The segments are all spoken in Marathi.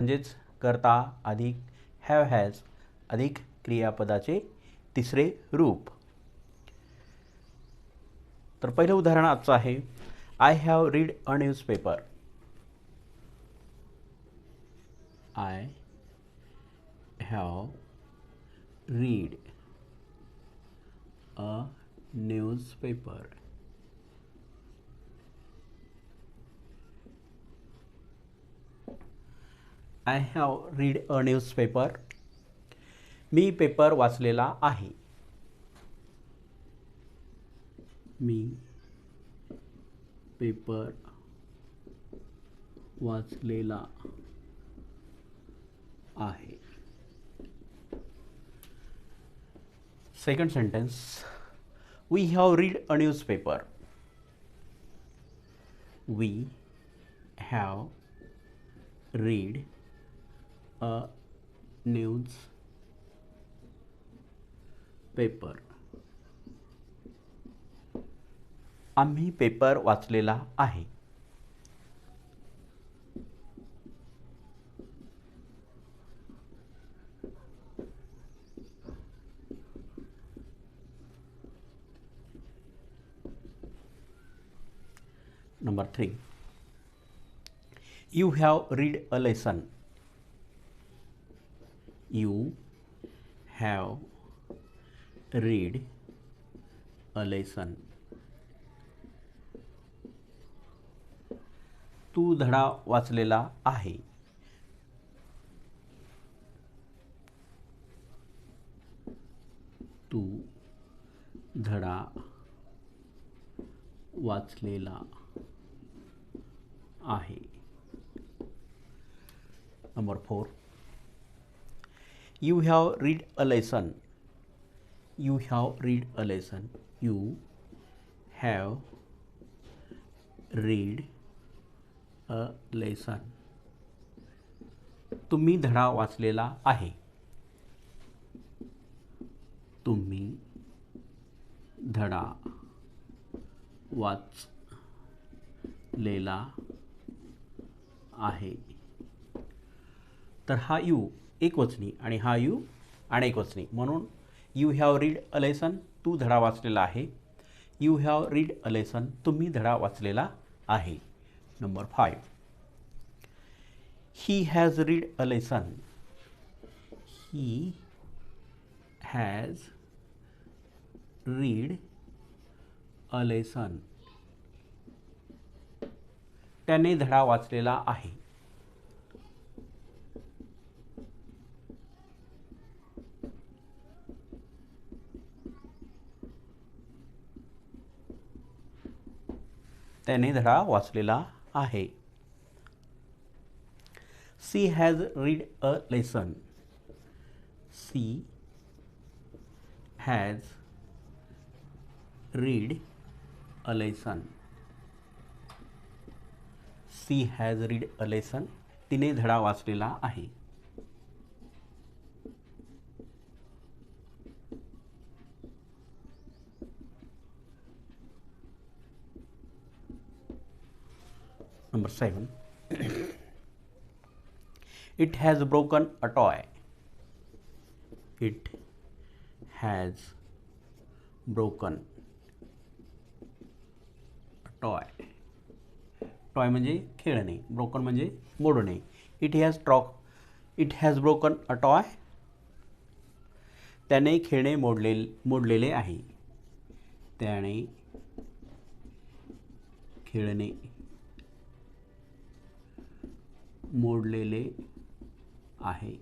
म्हणजेच करता अधिक हॅव हॅज अधिक क्रियापदाचे तिसरे रूप. तर पहिलं उदाहरण आजचं आहे. I have read a newspaper I have read a newspaper I have read a newspaper me paper वाचलेला आहे. मी पेपर वाचलेला आहे. Second sentence we have read a newspaper we have read a news paper आम्ही पेपर वाचलेला आहे. Number three you have read a lesson you have read a lesson. तू धडा वाचलेला आहे. तू धडा वाचलेला आहे. Number four you have read a lesson you have read a lesson you have read a lesson तुम्ही धडा वाचलेला आहे. तुम्ही धडा वाचलेला आहे. तर हा यू. एकवचनी आणि हा यू अनेकवचनी म्हणून you have read a lesson तू धडा वाचलेला आहे. You have read a lesson तुम्ही धडा वाचलेला आहे. Number five he has read a lesson he has read a lesson त्याने धडा वाचलेला आहे. त्याने धडा वाचलेला आहे. She has read a lesson she has read a lesson she has read a lesson तिने धडा वाचलेला आहे. Number 7 it has broken a toy. It has broken a toy. Toy म्हणजे खेळणे. ब्रोकन म्हणजे मोडणे. It has broke it has broken a toy त्याने खेळणे मोडले मोडलेले आहे. त्याने खेळणे मोडलेले आहे.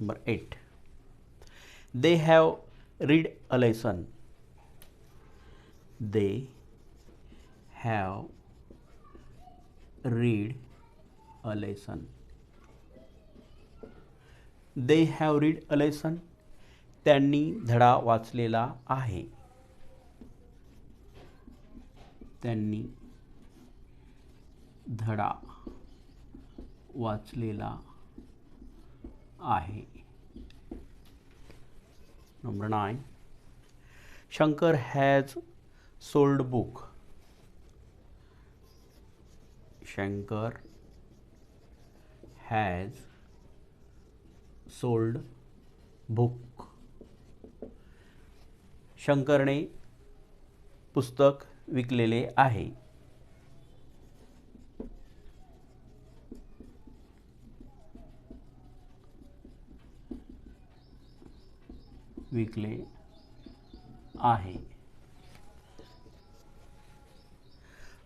Number eight they have read a lesson they have read a lesson they have read a lesson त्यांनी धडा वाचलेला आहे. त्यांनी धडा वाचलेला आहे. Number nine Shankar has sold book Shankar has sold book शंकरने पुस्तक विकलेले आहे. विकले आहे.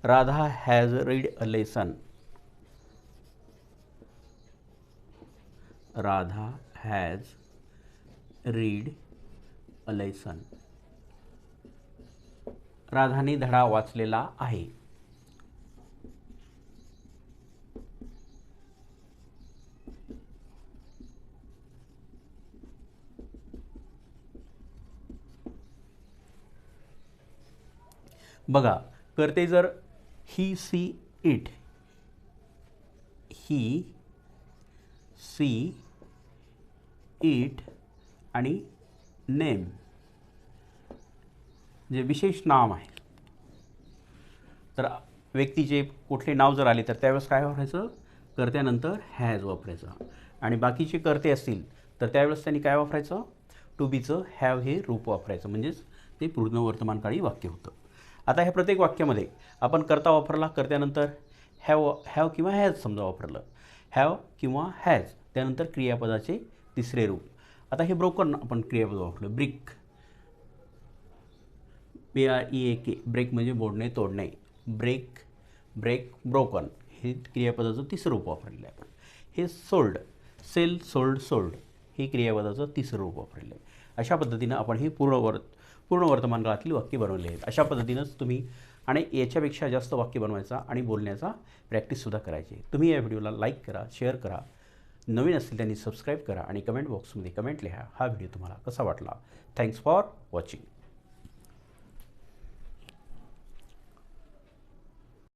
Radha has read a lesson Radha has read a lesson राधाने धडा वाचलेला आहे. बघा करते जर he she it. He she it आणि नेम. जे विशेष नाम आहे. तर व्यक्तीचे कुठले नाव जर आले तर त्यावेळेस काय वापरायचं? कर्त्यानंतर हॅज वापरायचं. आणि बाकीचे कर्ते असतील तर त्यावेळेस त्यांनी काय वापरायचं? टू बीचं हॅव हे रूप वापरायचं. म्हणजेच ते पूर्ण वर्तमानकाळी वाक्य होतं. आता ह्या प्रत्येक वाक्यामध्ये आपण करता वापरला करत्यानंतर हॅव हॅव किंवा हॅज समजा वापरलं. हॅव किंवा हॅज त्यानंतर क्रियापदाचे तिसरे रूप. आता हे ब्रोकन आपण क्रियापद वापरलं. Break. B R E A K break म्हणजे बोडणे तोडणे. Break break broken. हे क्रियापदाचं तिसरं रूप वापरलेलं आहे आपण. हे सोल्ड सेल सोल्ड सोल्ड. हे क्रियापदाचं तिसरं रूप वापरलेलं आहे. अशा पद्धतीनं आपण हे पूर्ण वर पूर्ण वर्तमानकाळातील वाक्य बनवले आहेत. अशा पद्धतीनंच तुम्ही आणि याच्यापेक्षा जास्त वाक्य बनवायचा आणि बोलण्याचा प्रॅक्टिससुद्धा करायची. तुम्ही या व्हिडिओला लाईक करा शेअर करा. नवीन असतील त्यांनी सबस्क्राईब करा आणि कमेंट बॉक्समध्ये कमेंट लिहा. हा व्हिडिओ तुम्हाला कसा वाटला? Thanks for watching